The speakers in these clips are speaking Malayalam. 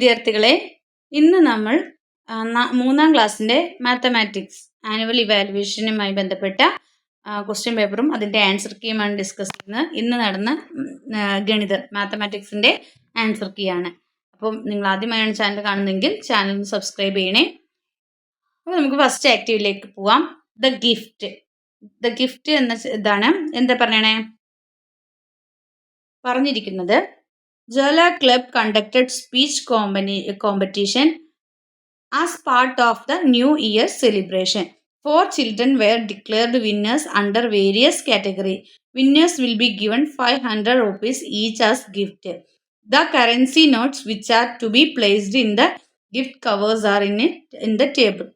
വിദ്യാർത്ഥികളെ ഇന്ന് നമ്മൾ മൂന്നാം ക്ലാസ്സിന്റെ മാത്തമാറ്റിക്സ് ആനുവൽ ഇവാലുവേഷനുമായി ബന്ധപ്പെട്ട ക്വസ്റ്റ്യൻ പേപ്പറും അതിന്റെ ആൻസർ കീയുമാണ് ഡിസ്കസ് ചെയ്യുന്നത്. ഇന്ന് നടന്ന ഗണിത മാത്തമാറ്റിക്സിന്റെ ആൻസർ കീ ആണ്. അപ്പം നിങ്ങൾ ആദ്യമായാണ് ചാനൽ കാണുന്നതെങ്കിൽ ചാനൽ സബ്സ്ക്രൈബ് ചെയ്യണേ. അപ്പോൾ നമുക്ക് ഫസ്റ്റ് ആക്റ്റീവിലേക്ക് പോവാം. ദ ഗിഫ്റ്റ് ദ ഗിഫ്റ്റ് എന്ന ഇതാണ് എന്താ പറയണേ? പറഞ്ഞിരിക്കുന്നത് ജല club conducted speech company competition as part of the New Year celebration. Four children were declared winners under various category. Winners will be given 500 rupees each as gift. The currency notes which are to be placed in the gift covers are in it in the table.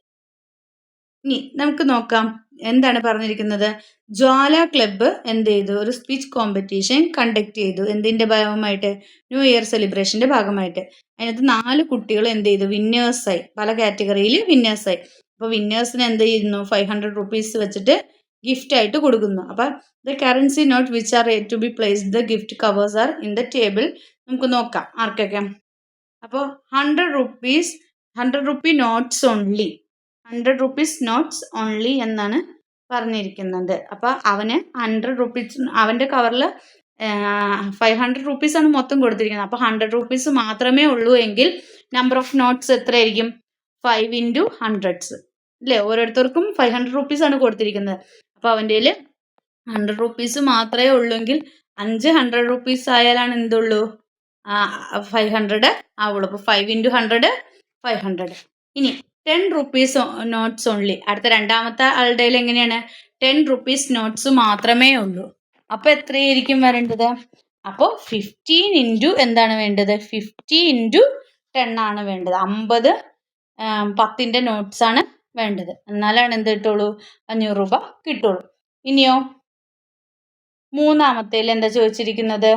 ഇനി നമുക്ക് നോക്കാം എന്താണ് പറഞ്ഞിരിക്കുന്നത്? ജ്വാല ക്ലബ്ബ് എന്ത് ചെയ്തു? ഒരു സ്പീച്ച് കോമ്പറ്റീഷൻ കണ്ടക്ട് ചെയ്തു. എന്തിന്റെ ഭാഗമായിട്ട്? ന്യൂ ഇയർ സെലിബ്രേഷന്റെ ഭാഗമായിട്ട്. അതിനകത്ത് നാല് കുട്ടികൾ എന്ത് ചെയ്തു? വിന്നേഴ്സായി പല കാറ്റഗറിയിൽ വിന്നേഴ്സായി അപ്പോൾ വിന്നേഴ്സിന് എന്ത് ചെയ്യുന്നു? ഫൈവ് ഹൺഡ്രഡ് റുപ്പീസ് വെച്ചിട്ട് ഗിഫ്റ്റ് ആയിട്ട് കൊടുക്കുന്നു. അപ്പം the currency note which are to be place the gift covers are in the table നമുക്ക് നോക്കാം. ആർക്കൊക്കെ? അപ്പോൾ hundred rupees hundred rupee notes only hundred rupees notes only എന്നാണ് പറഞ്ഞിരിക്കുന്നത്. അപ്പോൾ അവന് ഹൺഡ്രഡ് റുപ്പീസ് അവന്റെ കവറിൽ ഫൈവ് ഹൺഡ്രഡ് റുപ്പീസാണ് മൊത്തം കൊടുത്തിരിക്കുന്നത്. അപ്പോൾ ഹൺഡ്രഡ് റുപ്പീസ് മാത്രമേ ഉള്ളൂ എങ്കിൽ നമ്പർ ഓഫ് നോട്ട്സ് എത്രയായിരിക്കും? ഫൈവ് ഇന്റു ഹൺഡ്രഡ്സ് അല്ലേ ഓരോരുത്തർക്കും ഫൈവ് ഹൺഡ്രഡ് റുപ്പീസാണ് കൊടുത്തിരിക്കുന്നത്. അപ്പോൾ അവന്റെ ഹൺഡ്രഡ് റുപ്പീസ് മാത്രമേ ഉള്ളൂവെങ്കിൽ അഞ്ച് ഹൺഡ്രഡ് റുപ്പീസ് ആയാലാണ് എന്തുള്ളൂ? ഫൈവ് ഹൺഡ്രഡ് ആവുള്ളൂ. അപ്പോൾ five into hundred five hundred ഇനി ടെൻ റുപ്പീസ് നോട്ട്സ് ഓൺലി അടുത്ത രണ്ടാമത്തെ ആളുടെ എങ്ങനെയാണ്? ടെൻ റുപ്പീസ് നോട്ട്സ് മാത്രമേ ഉള്ളൂ. അപ്പോൾ എത്രയായിരിക്കും വരേണ്ടത്? അപ്പോൾ ഫിഫ്റ്റീൻ ഇന്റു എന്താണ് വേണ്ടത്? ഫിഫ്റ്റി ഇന്റു ടെൻ ആണ് വേണ്ടത്. അമ്പത് പത്തിന്റെ ആണ് വേണ്ടത്. എന്നാലാണ് എന്ത് കിട്ടുള്ളൂ? അഞ്ഞൂറ് രൂപ കിട്ടുള്ളൂ. ഇനിയോ? മൂന്നാമത്തേൽ എന്താ ചോദിച്ചിരിക്കുന്നത്?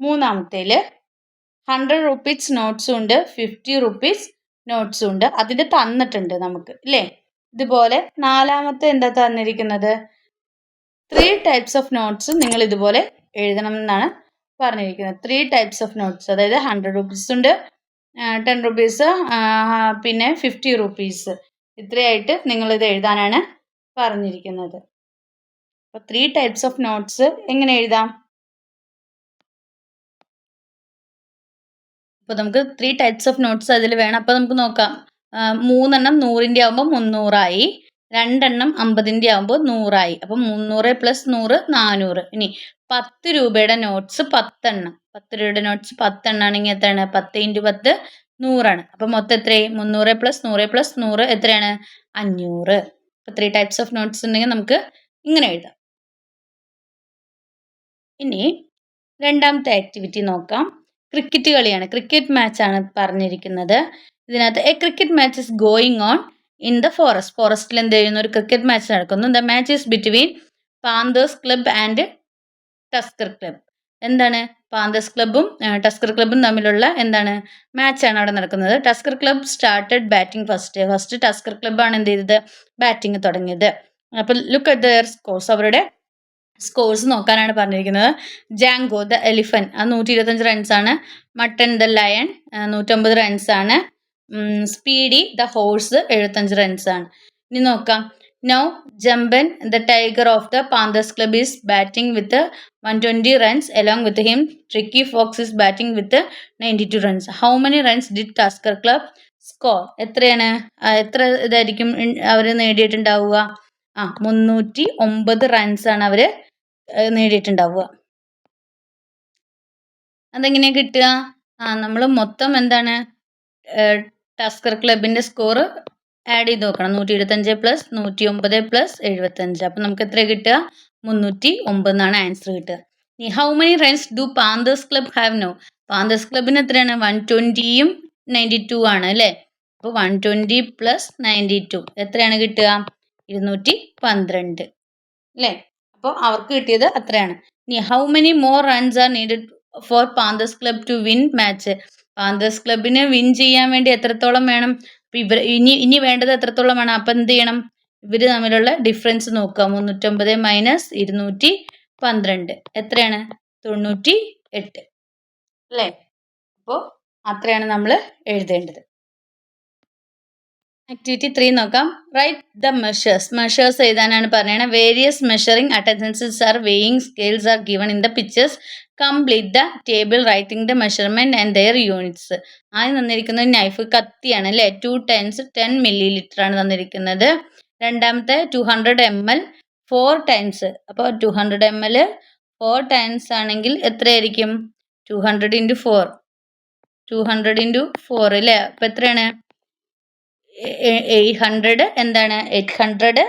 മൂന്നാമത്തേൽ ഹൺഡ്രഡ് റുപ്പീസ് നോട്ട്സും ഉണ്ട് ഫിഫ്റ്റി റുപ്പീസ് നോട്ട്സും ഉണ്ട്. അതിന്റെ തന്നിട്ടുണ്ട് നമുക്ക് ഇല്ലേ? ഇതുപോലെ നാലാമത്തെ എന്താ തന്നിരിക്കുന്നത്? ത്രീ ടൈപ്സ് ഓഫ് നോട്ട്സ് നിങ്ങൾ ഇതുപോലെ എഴുതണം എന്നാണ് പറഞ്ഞിരിക്കുന്നത്. ത്രീ ടൈപ്സ് ഓഫ് നോട്ട്സ് അതായത് ഹൺഡ്രഡ് റുപ്പീസ് ഉണ്ട് ടെൻ റുപ്പീസ് പിന്നെ ഫിഫ്റ്റി റുപ്പീസ് ഇത്രയായിട്ട് നിങ്ങളിത് എഴുതാനാണ് പറഞ്ഞിരിക്കുന്നത്. അപ്പോൾ ത്രീ ടൈപ്സ് ഓഫ് നോട്ട്സ് എങ്ങനെ എഴുതാം? അപ്പോൾ നമുക്ക് ത്രീ ടൈപ്സ് ഓഫ് നോട്ട്സ് അതിൽ വേണം. അപ്പോൾ നമുക്ക് നോക്കാം. മൂന്നെണ്ണം നൂറിന്റെ ആകുമ്പോൾ മുന്നൂറായി. രണ്ടെണ്ണം അമ്പതിന്റെ ആവുമ്പോൾ നൂറായി. അപ്പം മുന്നൂറ് പ്ലസ് നൂറ് നാനൂറ്. ഇനി പത്ത് രൂപയുടെ നോട്ട്സ് പത്തെണ്ണം. പത്ത് രൂപയുടെ നോട്ട്സ് പത്തെണ്ണം ആണെങ്കിൽ എത്രയാണ്? പത്ത് ഇന്റു പത്ത് നൂറാണ്. അപ്പം മൊത്തം എത്രയായി? മുന്നൂറ് പ്ലസ് നൂറ് പ്ലസ് നൂറ് എത്രയാണ്? അഞ്ഞൂറ്. അപ്പോൾ ത്രീ ടൈപ്സ് ഓഫ് നോട്ട്സ് ഉണ്ടെങ്കിൽ നമുക്ക് ഇങ്ങനെ എഴുതാം. ഇനി രണ്ടാമത്തെ ആക്ടിവിറ്റി നോക്കാം. ക്രിക്കറ്റ് കളിയാണ്. ക്രിക്കറ്റ് മാച്ചാണ് പറഞ്ഞിരിക്കുന്നത്. ഇതിനകത്ത് a cricket match is going on in the forest ഫോറസ്റ്റിൽ എന്ത് ചെയ്യുന്നു? ഒരു ക്രിക്കറ്റ് മാച്ച് നടക്കുന്നു. The match is between Panthers club and Tusker club എന്താണ്? പാന്തേഴ്സ് ക്ലബും ടസ്കർ ക്ലബും തമ്മിലുള്ള എന്താണ്? മാച്ചാണ് അവിടെ നടക്കുന്നത്. Tusker Club started batting first first Tusker ക്ലബ്ബാണ് എന്ത് ചെയ്തത്? ബാറ്റിംഗ് തുടങ്ങിയത്. അപ്പോൾ ലുക്ക് അറ്റ് ദയർ സ്കോർസ് അവരുടെ സ്കോർസ് നോക്കാനാണ് പറഞ്ഞിരിക്കുന്നത്. ജാങ്കോ ദ എലിഫൻ അത് നൂറ്റി ഇരുപത്തഞ്ച് റൺസാണ് മട്ടൻ ദ ലയൺ നൂറ്റമ്പത് റൺസാണ് സ്പീഡി ദ ഹോഴ്സ് എഴുപത്തഞ്ച് റൺസാണ് ഇനി നോക്കാം. Now ജംബൻ the tiger of the Panthers Club is batting with one twenty runs along with him tricky fox is batting with ninety two runs how many runs did Tusker Club score എത്രയാണ് എത്ര ഇതായിരിക്കും? അവർ നേടിയിട്ടുണ്ടാവുക? ആ മുന്നൂറ്റി ഒമ്പത് റൺസാണ് അവർ നേടിയിട്ടുണ്ടാവുക. അതെങ്ങനെയാണ് കിട്ടുക? ആ നമ്മൾ മൊത്തം എന്താണ്? ടസ്കർ ക്ലബിന്റെ സ്കോർ ആഡ് ചെയ്ത് നോക്കണം. നൂറ്റി ഇരുപത്തഞ്ച് പ്ലസ് നൂറ്റി ഒമ്പത് പ്ലസ് എഴുപത്തഞ്ച്. അപ്പം നമുക്ക് എത്ര കിട്ടുക? മുന്നൂറ്റി ഒമ്പത് എന്നാണ് ആൻസർ കിട്ടുക. ഇനി how many runs do Panthers Club have now Panthers ക്ലബിന് എത്രയാണ്? വൺ ട്വന്റിയും നയന്റി ടു ആണ് അല്ലേ? അപ്പോൾ one twenty plus ninety two എത്രയാണ് കിട്ടുക? ഇരുന്നൂറ്റി പന്ത്രണ്ട്. അല്ലേ? അപ്പോൾ അവർക്ക് കിട്ടിയത് അത്രയാണ്. ഇനി how many more runs are needed for Panthers Club to win match Panthers ക്ലബിന് വിൻ ചെയ്യാൻ വേണ്ടി എത്രത്തോളം വേണം? ഇവർ ഇനി ഇനി വേണ്ടത് എത്രത്തോളം വേണം അപ്പം എന്ത് ചെയ്യണം? ഇവർ തമ്മിലുള്ള ഡിഫറൻസ് നോക്കുക. മുന്നൂറ്റമ്പത് മൈനസ് ഇരുന്നൂറ്റി പന്ത്രണ്ട്. എത്രയാണ്? തൊണ്ണൂറ്റി എട്ട് അല്ലേ? അപ്പോൾ അത്രയാണ് നമ്മൾ എഴുതേണ്ടത്. ആക്ടിവിറ്റി ത്രീ നോക്കാം. റൈറ്റ് ദ മെഷേഴ്സ് മെഷേഴ്സ് എഴുതാനാണ് പറയുന്നത് various measuring attendances are weighing scales are given in the pictures complete the table writing the measurement and their units ആദ്യം തന്നിരിക്കുന്നത് നൈഫ് കത്തിയാണ് അല്ലേ? Two tens ten millilitre ആണ് തന്നിരിക്കുന്നത്. രണ്ടാമത്തെ two hundred M L four times അപ്പോൾ two hundred M L four times ആണെങ്കിൽ എത്രയായിരിക്കും? Two hundred into four two hundred into four അല്ലേ? അപ്പോൾ എത്രയാണ്? എയ്റ്റ് ഹൺഡ്രഡ് എന്താണ്? എയ്റ്റ് ഹൺഡ്രഡ്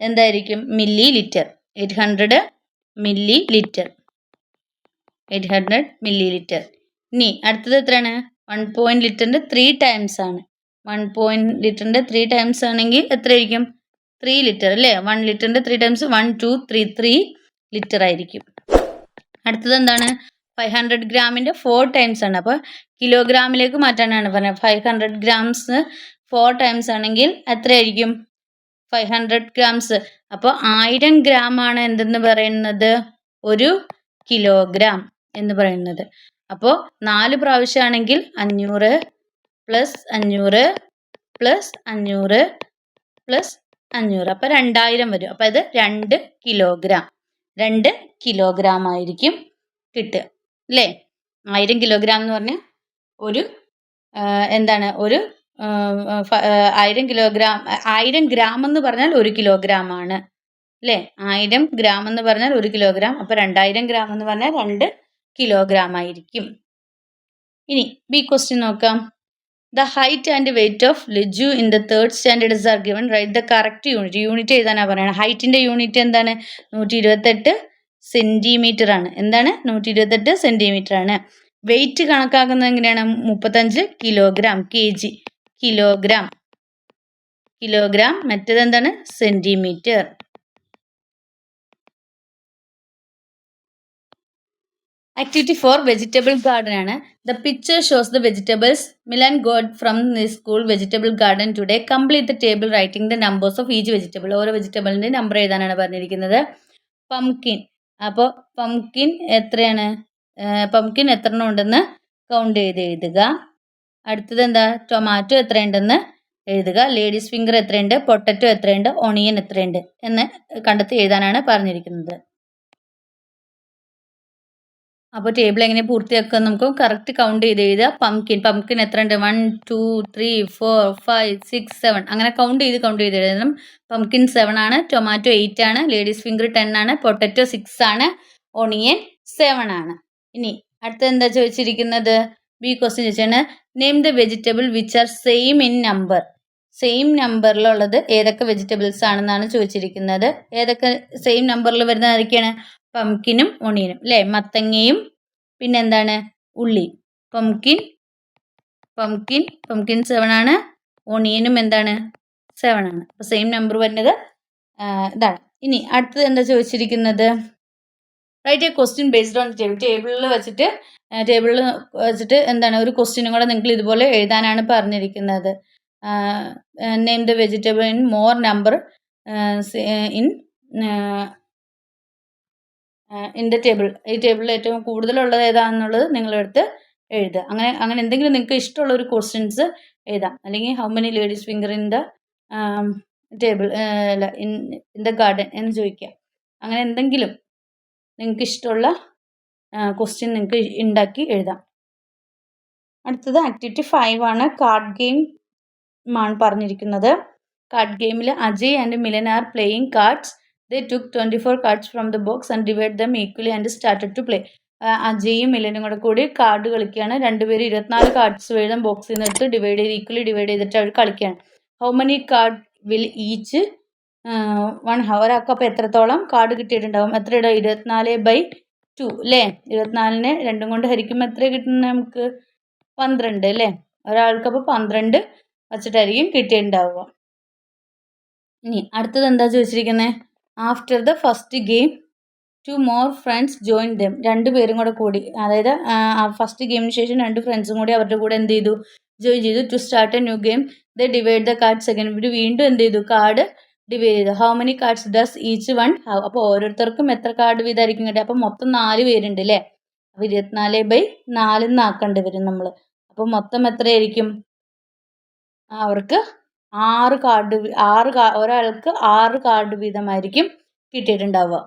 എന്തായിരിക്കും? Millilitre eight hundred millilitre eight hundred millilitre ഇനി അടുത്തത് എത്രയാണ്? വൺ പോയിന്റ് ലിറ്ററിന്റെ ത്രീ ടൈംസ് ആണ്. വൺ പോയിന്റ് ലിറ്ററിന്റെ ത്രീ ടൈംസ് ആണെങ്കിൽ എത്രയായിരിക്കും? ത്രീ ലിറ്റർ അല്ലേ? വൺ ലിറ്ററിന്റെ three times one two three three litre ആയിരിക്കും. അടുത്തത് എന്താണ്? ഫൈവ് ഹൺഡ്രഡ് ഗ്രാമിന്റെ ഫോർ ടൈംസ് ആണ്. അപ്പോൾ കിലോഗ്രാമിലേക്ക് മാറ്റാനാണ് പറഞ്ഞത്. Five hundred grams four times ആണെങ്കിൽ എത്രയായിരിക്കും? ഫൈവ് ഹൺഡ്രഡ് ഗ്രാംസ് അപ്പോൾ ആയിരം ഗ്രാം ആണ് എന്തെന്ന് പറയുന്നത്? ഒരു കിലോഗ്രാം എന്ന് പറയുന്നത്. അപ്പോൾ നാല് പ്രാവശ്യമാണെങ്കിൽ അഞ്ഞൂറ് പ്ലസ് അഞ്ഞൂറ് പ്ലസ് അഞ്ഞൂറ് പ്ലസ് അഞ്ഞൂറ്. അപ്പോൾ രണ്ടായിരം വരും. അപ്പോൾ ഇത് രണ്ട് കിലോഗ്രാം രണ്ട് കിലോഗ്രാം ആയിരിക്കും കിട്ടുക. അല്ലേ? ആയിരം കിലോഗ്രാം എന്ന് പറഞ്ഞാൽ ഒരു എന്താണ്? ഒരു ആയിരം കിലോഗ്രാം ആയിരം ഗ്രാം എന്ന് പറഞ്ഞാൽ ഒരു കിലോഗ്രാം ആണ്. അല്ലേ? ആയിരം ഗ്രാം എന്ന് പറഞ്ഞാൽ ഒരു കിലോഗ്രാം. അപ്പോൾ രണ്ടായിരം ഗ്രാം എന്ന് പറഞ്ഞാൽ രണ്ട് കിലോഗ്രാം ആയിരിക്കും. ഇനി ബി ക്വസ്റ്റ്യൻ നോക്കാം. The height and weight of Liju in the third standards are given write the correct unit unit എഴുതാനാണ് പറയുന്നത് ഹൈറ്റിന്റെ യൂണിറ്റ് എന്താണ്? നൂറ്റി ഇരുപത്തെട്ട് സെന്റിമീറ്റർ ആണ്. എന്താണ്? നൂറ്റി ഇരുപത്തെട്ട് സെന്റിമീറ്റർ ആണ്. വെയിറ്റ് കണക്കാക്കുന്നത് എങ്ങനെയാണ്? മുപ്പത്തഞ്ച് kilogram K G kilogram. Kilogram മറ്റേതെന്താണ്? Centimetre activity four vegetable garden ആണ്. The picture shows the vegetables Milan got from the school vegetable garden today complete the table writing the numbers of each vegetable ഓരോ വെജിറ്റബിളിന്റെ നമ്പർ എഴുതാനാണ് പറഞ്ഞിരിക്കുന്നത്? പംകിൻ അപ്പോൾ പംകിൻ എത്രയാണ്? പംകിൻ എത്ര എണ്ണം ഉണ്ടെന്ന് കൗണ്ട് ചെയ്ത് എഴുതുക. അടുത്തത് എന്താ? ടൊമാറ്റോ എത്രയുണ്ടെന്ന് എഴുതുക. ലേഡീസ് ഫിംഗർ എത്രയുണ്ട്? പൊട്ടറ്റോ എത്രയുണ്ട്? ഒണിയൻ എത്രയുണ്ട്? എന്ന് കണ്ടെത്തി എഴുതാനാണ് പറഞ്ഞിരിക്കുന്നത്. അപ്പോൾ ടേബിൾ എങ്ങനെ പൂർത്തിയാക്കുക നമുക്ക് കറക്റ്റ് കൗണ്ട് ചെയ്ത് എഴുതുക. പംകിൻ പംകിൻ എത്ര ഉണ്ട് one two three four five six seven അങ്ങനെ കൗണ്ട് ചെയ്ത് കൗണ്ട് ചെയ്ത് എഴുതണം. പംകിൻ സെവൻ ആണ്. ടൊമാറ്റോ എയ്റ്റ് ആണ്. ലേഡീസ് ഫിംഗർ ടെൻ ആണ്. പൊട്ടറ്റോ സിക്സ് ആണ്. ഒണിയൻ സെവൻ ആണ്. ഇനി അടുത്ത എന്താ ചോദിച്ചിരിക്കുന്നത്? ബി ക്വസ്റ്റ്യൻ ചോദിച്ചാണ്. Name the vegetable which are same in number same നമ്പറിലുള്ളത് ഏതൊക്കെ വെജിറ്റബിൾസ് ആണെന്നാണ് ചോദിച്ചിരിക്കുന്നത്. ഏതൊക്കെ സെയിം നമ്പറിൽ വരുന്ന ആരൊക്കെയാണ്? പംകിനും ഒണിയനും അല്ലേ മത്തങ്ങയും പിന്നെന്താണ് ഉള്ളി. പംകിൻ പംകിൻ പംകിൻ സെവൻ ആണ്. ഒണിയനും എന്താണ്? സെവൻ ആണ്. അപ്പോൾ സെയിം നമ്പർ വരുന്നത് ഇതാണ്. ഇനി അടുത്തത് എന്താ ചോദിച്ചിരിക്കുന്നത്? Write a question based on table ടേബിളിൽ വെച്ചിട്ട് ടേബിളിൽ വെച്ചിട്ട് എന്താണ് ഒരു ക്വസ്റ്റ്യനും കൂടെ നിങ്ങൾ ഇതുപോലെ എഴുതാനാണ് പറഞ്ഞിരിക്കുന്നത്. Name the vegetable in more number in in the table ഈ ടേബിളിൽ ഏറ്റവും കൂടുതലുള്ളത് ഏതാണെന്നുള്ളത് നിങ്ങളെടുത്ത് എഴുതുക. അങ്ങനെ അങ്ങനെ എന്തെങ്കിലും നിങ്ങൾക്ക് ഇഷ്ടമുള്ള ഒരു ക്വസ്റ്റ്യൻസ് എഴുതാം. അല്ലെങ്കിൽ how many ladies finger in the table അല്ല ഇൻ ഇൻ ദ ഗാർഡൻ എന്ന് ചോദിക്കുക അങ്ങനെ എന്തെങ്കിലും നിങ്ങൾക്ക് ഇഷ്ടമുള്ള ക്വസ്റ്റ്യൻ നിങ്ങൾക്ക് ഉണ്ടാക്കി എഴുതാം. അടുത്തത് ആക്ടിവിറ്റി ഫൈവ് ആണ്. കാർഡ് ഗെയിം ആണ് പറഞ്ഞിരിക്കുന്നത്. കാർഡ് ഗെയിമിൽ Ajay and Milan are playing cards they took twenty four cards from the box and divide them equally and started to play അജയും മിലനും കൂടെ കൂടി കാർഡ് കളിക്കുകയാണ്. രണ്ടുപേരും ഇരുപത്തിനാല് കാർഡ്സ് വീതം ബോക്സിൽ നിന്ന് എടുത്ത് ഡിവൈഡ് ചെയ്ത് ഈക്വലി ഡിവൈഡ് ചെയ്തിട്ട് അവർ കളിക്കുകയാണ്. How many card will each one have ആക്കപ്പോൾ എത്രത്തോളം കാർഡ് കിട്ടിയിട്ടുണ്ടാവും? എത്ര ഇടാം ഇരുപത്തിനാല് ബൈ ടു അല്ലേ ഇരുപത്തിനാലിന് രണ്ടും കൊണ്ട് ഹരിക്കുമ്പോൾ എത്ര കിട്ടുന്നത് നമുക്ക്? പന്ത്രണ്ട് അല്ലേ ഒരാൾക്ക് അപ്പോൾ പന്ത്രണ്ട് വച്ചിട്ടായിരിക്കും കിട്ടിയിട്ടുണ്ടാവുക. ഇനി അടുത്തത് എന്താ ചോദിച്ചിരിക്കുന്നത് after the first game two more friends join them രണ്ട് പേരും കൂടെ കൂടി. അതായത് ഫസ്റ്റ് ഗെയിമിന് ശേഷം രണ്ട് ഫ്രണ്ട്സും കൂടി അവരുടെ കൂടെ എന്ത് ചെയ്തു? ജോയിൻ ചെയ്തു. To start a new game they divide the card second ഇവർ വീണ്ടും എന്ത് ചെയ്തു? കാർഡ് ഡിവൈഡ് ചെയ്ത്. How many cards does each one have അപ്പോൾ ഓരോരുത്തർക്കും എത്ര കാർഡ് വീതമായിരിക്കും കിട്ടുക അപ്പോൾ മൊത്തം നാല് പേരുണ്ട് അല്ലേ അപ്പോൾ ഇരുപത്തിനാല് ബൈ നാലിന്നാക്കേണ്ടി വരും നമ്മൾ അപ്പോൾ മൊത്തം എത്രയായിരിക്കും? അവർക്ക് ആറ് കാർഡ് ആറ് ഒരാൾക്ക് ആറ് കാർഡ് വീതമായിരിക്കും കിട്ടിയിട്ടുണ്ടാവുക.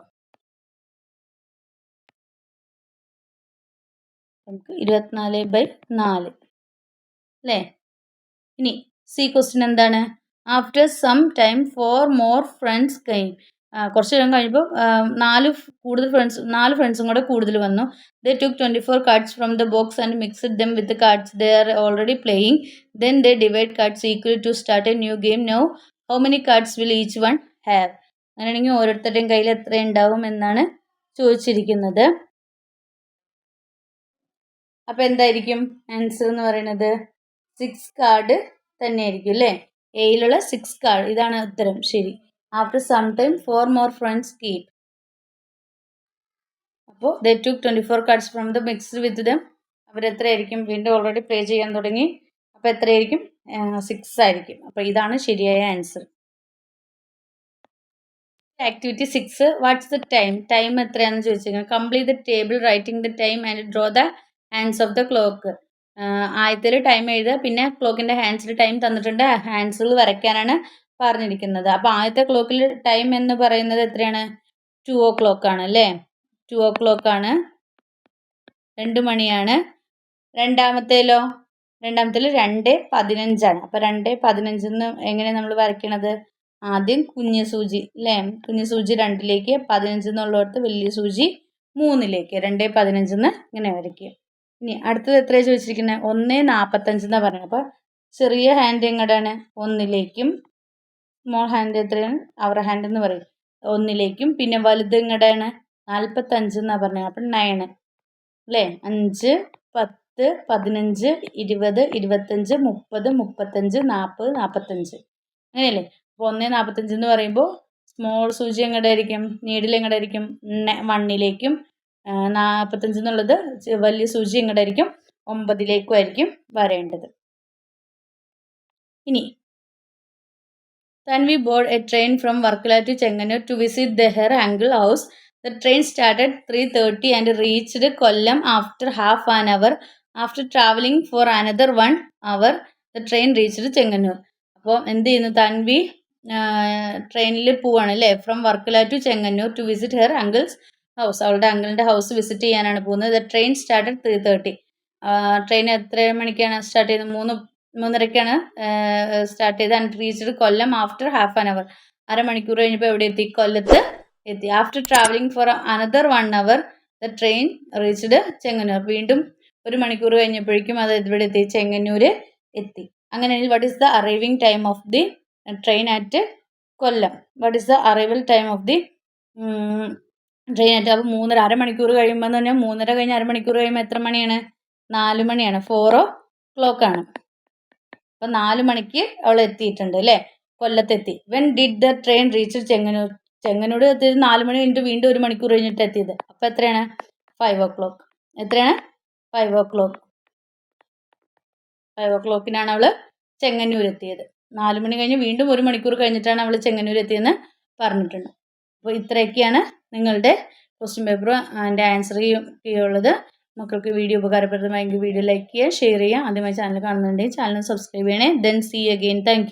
നമുക്ക് ഇരുപത്തിനാല് ബൈ നാല്. അല്ലേ ഇനി സി ക്വസ്റ്റ്യൻ എന്താണ്? After some time four more friends came കുറച്ച് നേരം കഴിയുമ്പോൾ നാല് കൂടുതൽ ഫ്രണ്ട്സ് നാല് ഫ്രണ്ട്സും കൂടെ കൂടുതൽ വന്നു. They took twenty four cards from the box and mixed them with cards they are already playing then they divide cards equal to start a new game now how many cards will each one have അങ്ങനെയാണെങ്കിൽ ഓരോരുത്തരുടെയും കയ്യിൽ എത്ര ഉണ്ടാവും എന്നാണ് ചോദിച്ചിരിക്കുന്നത്. അപ്പോൾ എന്തായിരിക്കും? ആൻസർ എന്ന് പറയുന്നത് സിക്സ് കാർഡ് തന്നെയായിരിക്കും അല്ലേ? എയിലുള്ള സിക്സ് കാർഡ് ഇതാണ് ഉത്തരം. ശരി. After some time four more friends keep അപ്പോൾ the two twenty four cards from the mixed with them അവരെത്രയായിരിക്കും വീണ്ടും ഓൾറെഡി പ്ലേ ചെയ്യാൻ തുടങ്ങി. അപ്പോൾ എത്രയായിരിക്കും? സിക്സ് ആയിരിക്കും. അപ്പോൾ ഇതാണ് ശരിയായ answer activity six what's the time time എത്രയാണെന്ന് ചോദിച്ചിരിക്കുന്നത് complete the table writing the time and draw the hands of the clock ആദ്യത്തിൽ ടൈം എഴുതുക. പിന്നെ ക്ലോക്കിന്റെ ഹാൻഡ്സിൽ ടൈം തന്നിട്ടുണ്ട്. ഹാൻഡ്സുകൾ വരയ്ക്കാനാണ് പറഞ്ഞിരിക്കുന്നത്. അപ്പോൾ ആദ്യത്തെ ക്ലോക്കിൽ ടൈം എന്ന് പറയുന്നത് എത്രയാണ്? ടു ഓ ക്ലോക്ക് ആണ് അല്ലേ? ടു ഓ ക്ലോക്ക് ആണ്. രണ്ട് മണിയാണ്. രണ്ടാമത്തേലോ? രണ്ടാമത്തേൽ രണ്ട് പതിനഞ്ചാണ്. അപ്പോൾ രണ്ട് പതിനഞ്ചെന്ന് എങ്ങനെയാണ് നമ്മൾ വരയ്ക്കണത്? ആദ്യം കുഞ്ഞു സൂചി അല്ലേ? കുഞ്ഞു സൂചി രണ്ടിലേക്ക് പതിനഞ്ച് വലിയ സൂചി മൂന്നിലേക്ക്. രണ്ട് പതിനഞ്ചെന്ന് ഇങ്ങനെ വരയ്ക്കുക. ഇനി അടുത്തത് എത്രയാണ് ചോദിച്ചിരിക്കുന്നത് ഒന്ന് നാൽപ്പത്തഞ്ച് എന്നാണ് പറയുന്നത് അപ്പോൾ ചെറിയ ഹാൻഡ് എങ്ങോട്ടാണ് ഒന്നിലേക്കും. സ്മോൾ ഹാൻഡ് എത്രയാണ്? അവർ ഹാൻഡ് എന്ന് പറയും. ഒന്നിലേക്കും. പിന്നെ വലുത് എങ്ങോട്ടാണ് നാൽപ്പത്തഞ്ച് എന്നാണ് പറഞ്ഞത് അപ്പം നയണ് അല്ലേ? അഞ്ച് പത്ത് പതിനഞ്ച് ഇരുപത് ഇരുപത്തഞ്ച് മുപ്പത് മുപ്പത്തഞ്ച് നാൽപ്പത് നാൽപ്പത്തഞ്ച് അങ്ങനെയല്ലേ? അപ്പോൾ ഒന്ന് നാൽപ്പത്തഞ്ച് എന്ന് പറയുമ്പോൾ സ്മോൾ സൂചി എങ്ങോട്ടായിരിക്കും നീഡിൽ എങ്ങോട്ടായിരിക്കും വണ്ണിലേക്കും നാൽപ്പത്തഞ്ച് എന്നുള്ളത് വലിയ സൂചി എങ്ങോട്ടായിരിക്കും ഒമ്പതിലേക്കും ആയിരിക്കും വരേണ്ടത് ഇനി Tanvi board a train from Varkala to Chenganur to visit the her uncle house. The train started 3.30 and reached Kollam after half an hour. After traveling for another one hour, the train reached Chenganur. അപ്പോൾ എന്ത് ചെയ്യുന്നു തൻവി ട്രെയിനിൽ പോവാണ് അല്ലേ from Varkala to Chengannur to visit her uncle's house അവളുടെ അങ്കിളിന്റെ ഹൗസ് വിസിറ്റ് ചെയ്യാനാണ് പോകുന്നത്. Train start three thirty train എത്ര മണിക്കാണ് സ്റ്റാർട്ട് ചെയ്തത്? മൂന്ന് മൂന്നരക്കാണ് സ്റ്റാർട്ട് ചെയ്ത് and reached Kollam after half an hour അരമണിക്കൂർ കഴിഞ്ഞപ്പോൾ എവിടെ എത്തി? കൊല്ലത്ത് എത്തി. After travelling for another one hour the train reached Chengannur. വീണ്ടും ഒരു മണിക്കൂർ കഴിഞ്ഞപ്പോഴേക്കും അത് ഇവിടെ എത്തി ചെങ്ങന്നൂർ എത്തി. അങ്ങനെയാണെങ്കിൽ what is the arriving time of the train at Kollam? What is the arrival time of the train ആയിട്ട് അപ്പോൾ മൂന്നര അരമണിക്കൂർ കഴിയുമ്പോൾ എന്ന് പറഞ്ഞാൽ മൂന്നര കഴിഞ്ഞ് അരമണിക്കൂർ കഴിയുമ്പോൾ എത്ര മണിയാണ്? നാല് മണിയാണ്. ഫോർ ഓ ക്ലോക്കാണ് അപ്പോൾ നാല് മണിക്ക് അവൾ എത്തിയിട്ടുണ്ട് അല്ലേ? കൊല്ലത്തെത്തി. When did the train reach Chengannur? Chengannur എത്തിയത് നാല് മണി കഴിഞ്ഞിട്ട് വീണ്ടും ഒരു മണിക്കൂർ കഴിഞ്ഞിട്ട് എത്തിയത്. അപ്പോൾ എത്രയാണ്? ഫൈവ് ഓ ക്ലോക്ക് എത്രയാണ്? ഫൈവ് ഓ ക്ലോക്ക് ഫൈവ് ഓ ക്ലോക്കിനാണ് അവൾ ചെങ്ങന്നൂർ എത്തിയത്. നാല് മണി കഴിഞ്ഞ് വീണ്ടും ഒരു മണിക്കൂർ കഴിഞ്ഞിട്ടാണ് അവൾ ചെങ്ങന്നൂർ എത്തിയെന്ന് പറഞ്ഞിട്ടുണ്ട്. അപ്പോൾ ഇത്രയൊക്കെയാണ് നിങ്ങളുടെ ക്വസ്റ്റ്യൻ പേപ്പർ അതിന്റെ ആൻസർ ഉള്ളത് മക്കൾക്ക് വീഡിയോ ഉപകാരപ്രദമായെങ്കിൽ വീഡിയോ ലൈക്ക് ചെയ്യുക ഷെയർ ചെയ്യുക. ആദ്യമായി ചാനൽ കാണുന്നുണ്ടെങ്കിൽ ചാനൽ സബ്സ്ക്രൈബ് ചെയ്യണേ. Then see again thank